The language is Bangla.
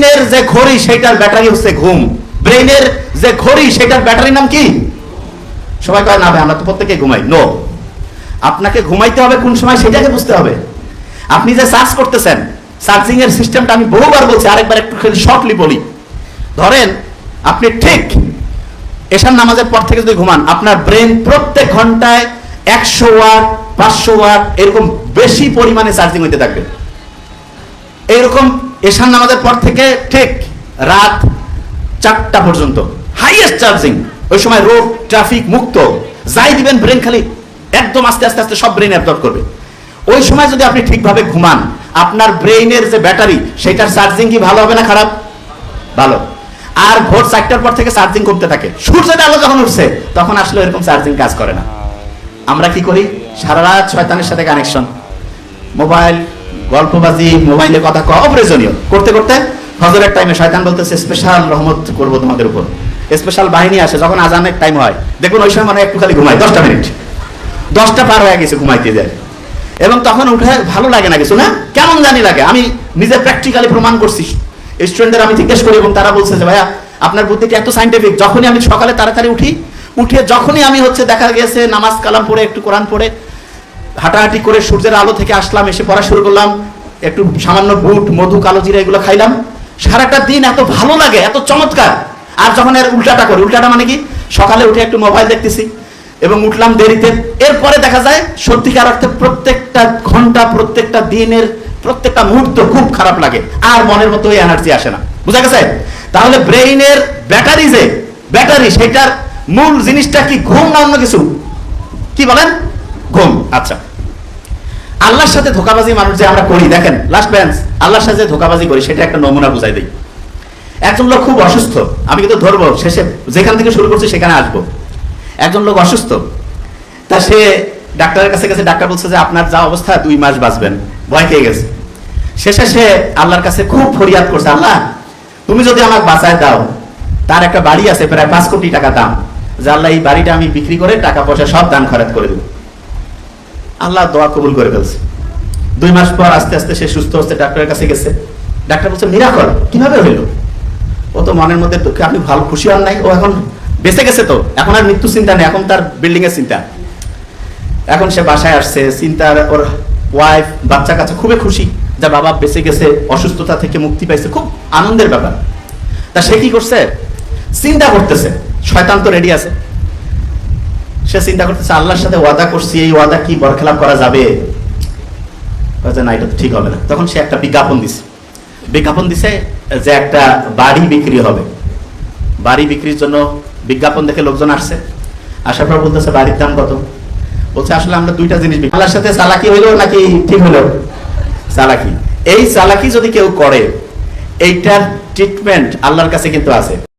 ব্রেইনের যে ঘড়ি সেটার ব্যাটারি হচ্ছে ঘুম। ব্রেইনের যে ঘড়ি সেটার ব্যাটারির নাম কি? সবাই কয়, না ভাই, আমরা তো প্রত্যেকে ঘুমাই। নো আপনাকে ঘুমাইতে হবে কোন সময়, সেটাকে বুঝতে হবে। আপনি যে সার্চ করতেছেন সার্চিং এর সিস্টেমটা আমি বহুবার বলছি, আরেকবার একটু শর্টলি বলি। ধরেন, আপনি ঠিক এশার নামাজের পর থেকে যদি ঘুমান, আপনার ব্রেন প্রত্যেক ঘন্টায় একশো ওয়াট, পাঁচশো ওয়াট, এরকম বেশি পরিমাণে চার্জিং হইতে থাকবে। এইরকম এশান নামাজের পর থেকে ঠিক রাত চারটা পর্যন্ত হাইয়েস্ট চার্জিং ওই সময় রোড ট্রাফিক মুক্ত। যাই দিবেন ব্রেন খালি, একদম আস্তে আস্তে আস্তে সব ব্রেন অ্যাবজর্ব করবে। ওই সময় যদি আপনি ঠিকভাবে ঘুমান, আপনার ব্রেইনের যে ব্যাটারি সেটার চার্জিং কি ভালো হবে না খারাপ? ভালো। আর ভোর চারটার পর থেকে চার্জিং কমতে থাকে। সূর্যের আলো যখন উঠছে, তখন আসলে এরকম চার্জিং কাজ করে না। আমরা কি করি? সারা রাত শয়তানের সাথে কানেকশন মোবাইল গল্পবাজি মোবাইলে কথা কওয়া অপ্রয়োজনীয়। করতে করতে হজরের টাইমে শয়তান বলতেছে স্পেশাল রহমত করব তোমাদের উপর। স্পেশাল বাহিনী আসে, যখন আজানের টাইম হয়, দেখুন ওই সময় মানে একটু খালি ঘুমাই দশটা মিনিট দশটা পার হয়ে গেছে ঘুমাইতে যায়। এবং তখন উঠে ভালো লাগে না কিছু, না? কেমন জানি লাগে। আমি নিজে প্র্যাকটিক্যালি প্রমাণ করছি। স্টুডেন্টদের আমি জিজ্ঞেস করি এবং তারা বলছে যে, ভাইয়া, আপনার বুদ্ধিটা এত সাইন্টিফিক যখনই আমি সকালে তাড়াতাড়ি উঠি, উঠে যখনই আমি হচ্ছে দেখা গেছে নামাজ কালাম পড়ে, একটু কোরআন পড়ে হাঁটাহাঁটি করে সূর্যের আলো থেকে আসলাম, এসে পড়া শুরু করলাম, একটু সামান্য বুট, মধু, কালো জিরা এগুলো খাইলাম। সারাটা দিন এত ভালো লাগে, এত চমৎকার। আর যখন এর উল্টাটা করি, উল্টাটা মানে কি? সকালে উঠে একটু মোবাইল দেখতেছি এবং উঠলাম দেরিতে। এরপরে দেখা যায়, সত্যিকার অর্থে প্রত্যেকটা ঘণ্টা, প্রত্যেকটা দিনের, প্রত্যেকটা মুহূর্ত খুব খারাপ লাগে। আর মনের মতো এনার্জি আসে না। বুঝা গেছে? তাহলে ব্রেইনের ব্যাটারি যে, ব্যাটারি, সেটার মূল জিনিসটা কি? ঘুম না অন্য কিছু? কি বলেন? ঘুম। আচ্ছা। আল্লাহর সাথে ধোকাবাজি মানুষ যে আমরা করি, দেখেন লাস্ট বেঞ্চ আল্লাহর সাথে ধোকাবাজি করি, সেটা একটা নমুনা বুঝাই দিই। একজন লোক খুব অসুস্থ, আমি কিন্তু ধরবো, শেষে যেখান থেকে শুরু করছি সেখানে আসব। একজন লোক অসুস্থ, তা সে ডাক্তারের কাছে গেছে, ডাক্তার বলছে যে আপনার যা অবস্থা, দুই মাস বাঁচবেন, ভয় পেয়ে গেছে। শেষে সে আল্লাহর কাছে খুব ফরিয়াদ করছে, আল্লাহ, তুমি যদি আমাকে বাঁচায় দাও, তার একটা বাড়ি আছে, প্রায় পাঁচ কোটি টাকা দাম। যে আল্লাহ, এই বাড়িটা আমি বিক্রি করে টাকা পয়সা সব দান খরচ করে দেবো। আল্লাহ দোয়া কবুল করে ফেলছে। দুই মাস পর আস্তে আস্তে সে সুস্থ হচ্ছে, ডাক্তারের কাছে গেছে। ডাক্তার বলছে মিরাকল কীভাবে হইল? ও তো মনের মধ্যে দুঃখে আপনি ভালো খুশি হন নাই। ও এখন বেঁচে গেছে তো, এখন আর মৃত্যু চিন্তা নেই, এখন তার বিল্ডিং এর চিন্তা। এখন সে বাসায় আসছে, চিন্তার ওর ওয়াইফ বাচ্চা কাছে খুবই খুশি। যা বাবা বেঁচে গেছে, অসুস্থতা থেকে মুক্তি পাইছে, খুব আনন্দের ব্যাপার। তা সে কি করছে? চিন্তা করতেছে। শয়তান তো রেডি আছে। সে চিন্তা করতেছে, আল্লাহর সাথে ওয়াদা করছি, এই ওয়াদা কি বরখেলাপ করা যাবে? না, এটা তো ঠিক হবে না। তখন সে একটা বিজ্ঞাপন দিছে। বিজ্ঞাপন দিছে যে একটা বাড়ি বিক্রি হবে। বাড়ি বিক্রির জন্য বিজ্ঞাপন দেখে লোকজন আসছে। আসার পর বলতেছে, বাড়ির দাম কত? বলছে, আসলে আমরা দুইটা জিনিস আল্লাহর সাথে চালাকি হইল নাকি ঠিক হলো চালাকি। এই চালাকি যদি কেউ করে, এইটার ট্রিটমেন্ট আল্লাহর কাছে কিন্তু আছে।